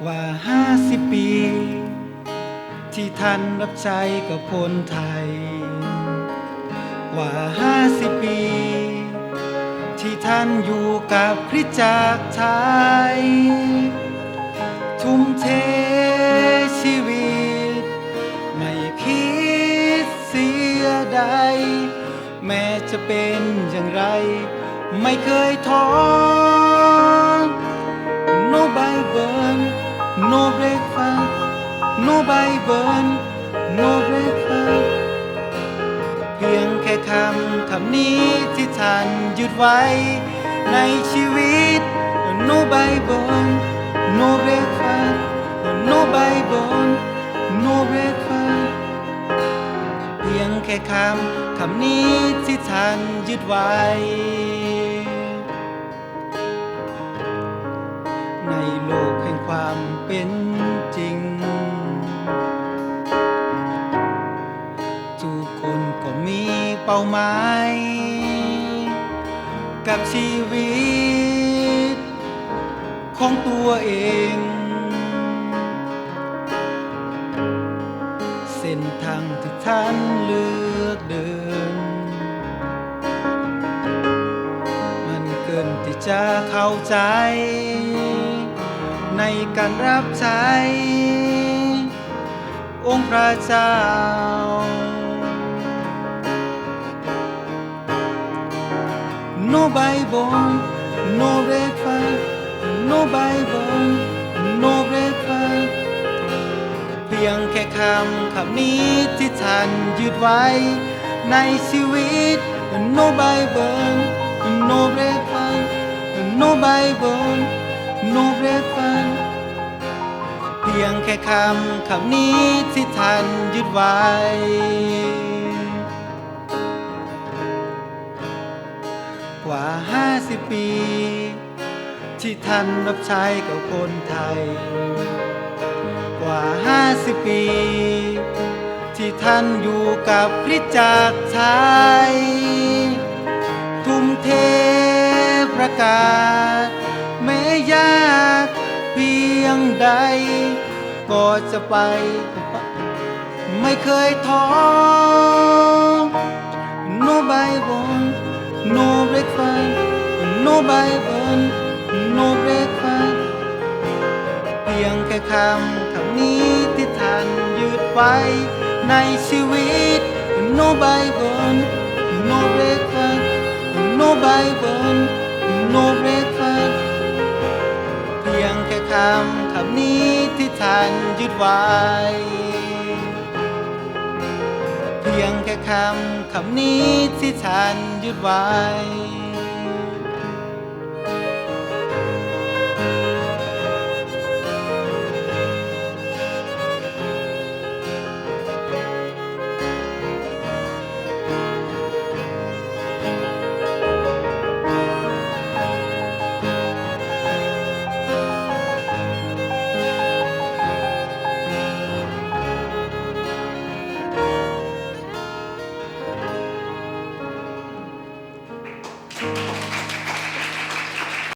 กว่าห้าสิบปี ที่ท่านรับใช้กับคนไทย กว่าห้าสิบปี ที่ท่านอยู่กับคริสตจักรไทย ทุ่มเทชีวิต ไม่คิดเสียใดแม้จะเป็นอย่างไร ไม่เคยท้อ nobody but No breakfast No Bible No breakfast เพียงแค่คำคำนี้ที่ท่านหยึดไว้ ในชีวิต No Bible No breakfast No Bible No breakfast เพียงแค่คำคำนี้ที่ท่านยึดไว้ เป็นจริง ทุกคนก็มีเป้าหมาย กับชีวิต ของตัวเอง เส้นทางที่ท่านเลือกเดิน มันเกินที่จะเข้าใจ ในการรับใช้องค์พระเจ้า No Bible No breakfast No Bible No breakfast เพียงแค่คำคำนี้ที่ท่านยึดไว้ในชีวิต No Bible ยงแค่คำคำนี้ที่ท่านยึดไว้ กว่าห้าสิบปี ที่ท่านรับใช้กับคนไทย กว่าห้าสิบปี ที่ท่านอยู่กับคริสตจักรไทย ทุ่มเทประกาศแม้ยากเพียงใด ก็จะไป ไม่เคยท้อ No Bible No breakfast No Bible No breakfast เพียงแค่คำคำนี้ที่ท่านยึดไว้ในชีวิต No Bible No breakfast No Bible No breakfast เพียงแค่คำ คำนี้ที่ท่านยึดไว้ เพียงแค่คำคำนี้ที่ท่านยึดไว้